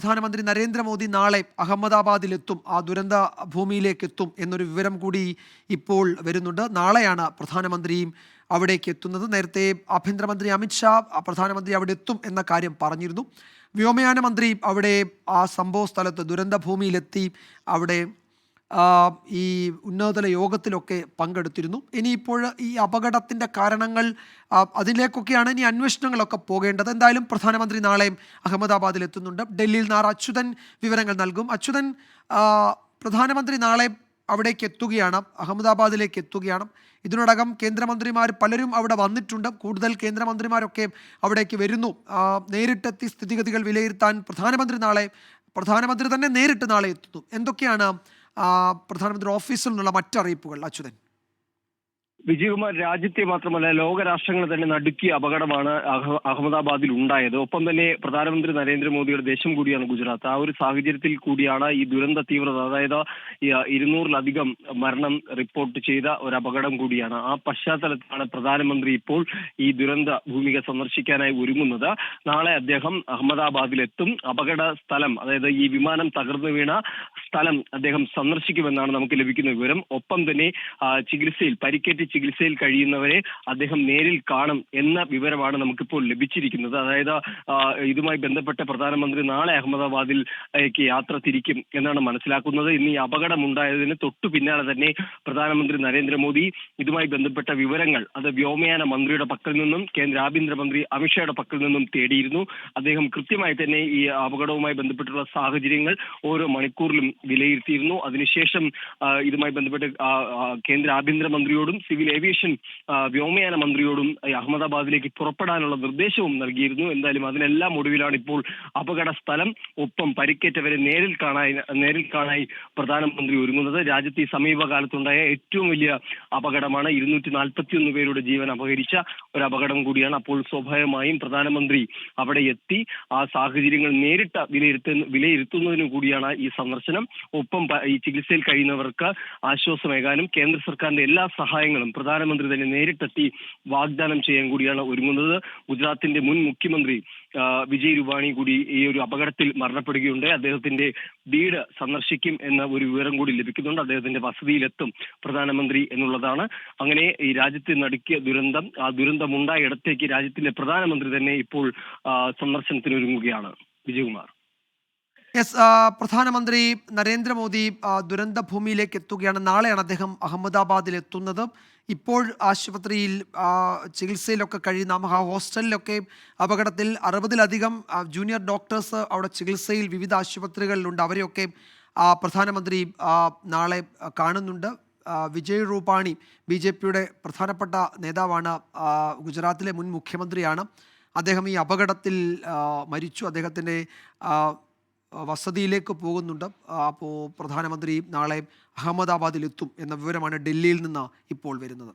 പ്രധാനമന്ത്രി നരേന്ദ്രമോദി നാളെ അഹമ്മദാബാദിലെത്തും ആ ദുരന്ത ഭൂമിയിലേക്ക് എത്തും എന്നൊരു വിവരം കൂടി ഇപ്പോൾ വരുന്നുണ്ട്. നാളെയാണ് പ്രധാനമന്ത്രിയും അവിടേക്ക് എത്തുന്നത്. നേരത്തെ ആഭ്യന്തരമന്ത്രി അമിത്ഷാ പ്രധാനമന്ത്രി അവിടെ എത്തും എന്ന കാര്യം പറഞ്ഞിരുന്നു. വ്യോമയാന മന്ത്രി അവിടെ ആ സംഭവ സ്ഥലത്ത് ദുരന്ത ഭൂമിയിലെത്തി അവിടെ ഈ ഉന്നതതല യോഗത്തിലൊക്കെ പങ്കെടുത്തിരുന്നു. ഇനിയിപ്പോൾ ഈ അപകടത്തിന്റെ കാരണങ്ങൾ അതിലേക്കൊക്കെയാണ് ഇനി അന്വേഷണങ്ങളൊക്കെ പോകേണ്ടത്. എന്തായാലും പ്രധാനമന്ത്രി നാളെയും അഹമ്മദാബാദിൽ എത്തുന്നുണ്ട്. ഡൽഹിയിൽ നിന്ന് അച്യുതൻ വിവരങ്ങൾ നൽകും. അച്യുതൻ പ്രധാനമന്ത്രി നാളെ അവിടേക്ക് എത്തുകയാണ് അഹമ്മദാബാദിലേക്ക് എത്തുകയാണ്. ഇതിനോടകം കേന്ദ്രമന്ത്രിമാർ പലരും അവിടെ വന്നിട്ടുണ്ട്. കൂടുതൽ കേന്ദ്രമന്ത്രിമാരൊക്കെ അവിടേക്ക് വരുന്നു. നേരിട്ടെത്തി സ്ഥിതിഗതികൾ വിലയിരുത്താൻ പ്രധാനമന്ത്രി നാളെ പ്രധാനമന്ത്രി തന്നെ നേരിട്ട് നാളെ എത്തുന്നു. എന്തൊക്കെയാണ് പ്രധാനമന്ത്രി ഓഫീസിൽ നിന്നുള്ള മറ്ററിയിപ്പുകൾ അച്യുതൻ. വിജയകുമാർ രാജ്യത്തെ മാത്രമല്ല ലോകരാഷ്ട്രങ്ങളെ തന്നെ നടുക്കിയ അപകടമാണ് അഹ- അഹമ്മദാബാദിൽ ഉണ്ടായത്. ഒപ്പം തന്നെ പ്രധാനമന്ത്രി നരേന്ദ്രമോദിയുടെ ദേശം കൂടിയാണ് ഗുജറാത്ത്. ആ ഒരു സാഹചര്യത്തിൽ കൂടിയാണ് ഈ ദുരന്ത തീവ്രത അതായത് ഇരുന്നൂറിലധികം മരണം റിപ്പോർട്ട് ചെയ്ത ഒരു അപകടം കൂടിയാണ്. ആ പശ്ചാത്തലത്തിലാണ് പ്രധാനമന്ത്രി ഇപ്പോൾ ഈ ദുരന്ത ഭൂമിക സന്ദർശിക്കാനായി ഒരുങ്ങുന്നത്. നാളെ അദ്ദേഹം അഹമ്മദാബാദിലെത്തും. അപകട സ്ഥലം അതായത് ഈ വിമാനം തകർന്നു വീണ സ്ഥലം അദ്ദേഹം സന്ദർശിക്കുമെന്നാണ് നമുക്ക് ലഭിക്കുന്ന വിവരം. ഒപ്പം തന്നെ ചികിത്സയിൽ പരിക്കേറ്റ് ചികിത്സയിൽ കഴിയുന്നവരെ അദ്ദേഹം നേരിൽ കാണും എന്ന വിവരമാണ് നമുക്കിപ്പോൾ ലഭിച്ചിരിക്കുന്നത്. അതായത് ഇതുമായി ബന്ധപ്പെട്ട പ്രധാനമന്ത്രി നാളെ അഹമ്മദാബാദിൽ യാത്ര തിരിക്കും എന്നാണ് മനസ്സിലാക്കുന്നത്. ഇന്ന് ഈ അപകടമുണ്ടായതിന് തൊട്ടു പിന്നാലെ തന്നെ പ്രധാനമന്ത്രി നരേന്ദ്രമോദി ഇതുമായി ബന്ധപ്പെട്ട വിവരങ്ങൾ അത് വ്യോമയാന മന്ത്രിയുടെ പക്കൽ നിന്നും കേന്ദ്ര ആഭ്യന്തരമന്ത്രി അമിത്ഷായുടെ പക്കൽ നിന്നും തേടിയിരുന്നു. അദ്ദേഹം കൃത്യമായി തന്നെ ഈ അപകടവുമായി ബന്ധപ്പെട്ടുള്ള സാഹചര്യങ്ങൾ ഓരോ മണിക്കൂറിലും വിലയിരുത്തിയിരുന്നു. അതിനുശേഷം ഇതുമായി ബന്ധപ്പെട്ട് കേന്ദ്ര ആഭ്യന്തരമന്ത്രിയോടും സിവിൽ ഏവിയേഷൻ വ്യോമയാന മന്ത്രിയോടും അഹമ്മദാബാദിലേക്ക് പുറപ്പെടാനുള്ള നിർദ്ദേശവും നൽകിയിരുന്നു. എന്തായാലും അതിനെല്ലാം ഒടുവിലാണ് ഇപ്പോൾ അപകട സ്ഥലം ഒപ്പം പരിക്കേറ്റവരെ നേരിൽ കാണാൻ നേരിൽ കാണായി പ്രധാനമന്ത്രി ഒരുങ്ങുന്നത്. രാജ്യത്ത് ഈ സമീപകാലത്തുണ്ടായ ഏറ്റവും വലിയ അപകടമാണ്. ഇരുന്നൂറ്റി നാൽപ്പത്തിയൊന്ന് പേരുടെ ജീവൻ അപഹരിച്ച ഒരു അപകടം കൂടിയാണ് അപ്പോൾ സ്വാഭാവികമായും പ്രധാനമന്ത്രി അവിടെ എത്തി. ആ സാഹചര്യങ്ങൾ നേരിട്ട് വിലയിരുത്തുന്ന വിലയിരുത്തുന്നതിനു കൂടിയാണ് ഈ സന്ദർശനം. ഒപ്പം ഈ ചികിത്സയിൽ കഴിയുന്നവർക്ക് ആശ്വാസമേകാനും കേന്ദ്ര സർക്കാരിന്റെ എല്ലാ സഹായങ്ങളും പ്രധാനമന്ത്രി തന്നെ നേരിട്ടെത്തി വാഗ്ദാനം ചെയ്യാൻ കൂടിയാണ് ഒരുങ്ങുന്നത്. ഗുജറാത്തിന്റെ മുൻ മുഖ്യമന്ത്രി വിജയ് രൂപാണി കൂടി ഈ ഒരു അപകടത്തിൽ മരണപ്പെടുകയുണ്ട്. അദ്ദേഹത്തിന്റെ വീട് സന്ദർശിക്കും എന്ന ഒരു വിവരം കൂടി ലഭിക്കുന്നുണ്ട്. അദ്ദേഹത്തിന്റെ വസതിയിലെത്തും പ്രധാനമന്ത്രി എന്നുള്ളതാണ്. അങ്ങനെ ഈ രാജ്യത്തെ നടുക്കിയ ദുരന്തം ആ ദുരന്തമുണ്ടായ ഇടത്തേക്ക് രാജ്യത്തിന്റെ പ്രധാനമന്ത്രി തന്നെ ഇപ്പോൾ സന്ദർശനത്തിനൊരുങ്ങുകയാണ്. വിജയകുമാർ യെസ് പ്രധാനമന്ത്രി നരേന്ദ്രമോദി ദുരന്ത ഭൂമിയിലേക്ക് എത്തുകയാണ് നാളെയാണ് അദ്ദേഹം അഹമ്മദാബാദിൽ എത്തുന്നത് ഇപ്പോൾ ആശുപത്രിയിൽ ചികിത്സയിലൊക്കെ കഴിയുന്ന ആ ഹോസ്റ്റലിലൊക്കെ അപകടത്തിൽ അറുപതിലധികം ജൂനിയർ ഡോക്ടേഴ്സ് അവിടെ ചികിത്സയിൽ വിവിധ ആശുപത്രികളിലുണ്ട്. അവരെയൊക്കെ പ്രധാനമന്ത്രി നാളെ കാണുന്നുണ്ട്. വിജയ് റൂപാണി ബി ജെ പിയുടെ പ്രധാനപ്പെട്ട നേതാവാണ്. ഗുജറാത്തിലെ മുൻ മുഖ്യമന്ത്രിയാണ്. അദ്ദേഹം ഈ അപകടത്തിൽ മരിച്ചു. അദ്ദേഹത്തിന്റെ വസതിയിലേക്ക് പോകുന്നുണ്ട്. അപ്പോൾ പ്രധാനമന്ത്രി നാളെ അഹമ്മദാബാദിലെത്തും എന്ന വിവരമാണ് ഡൽഹിയിൽ നിന്ന് ഇപ്പോൾ വരുന്നത്.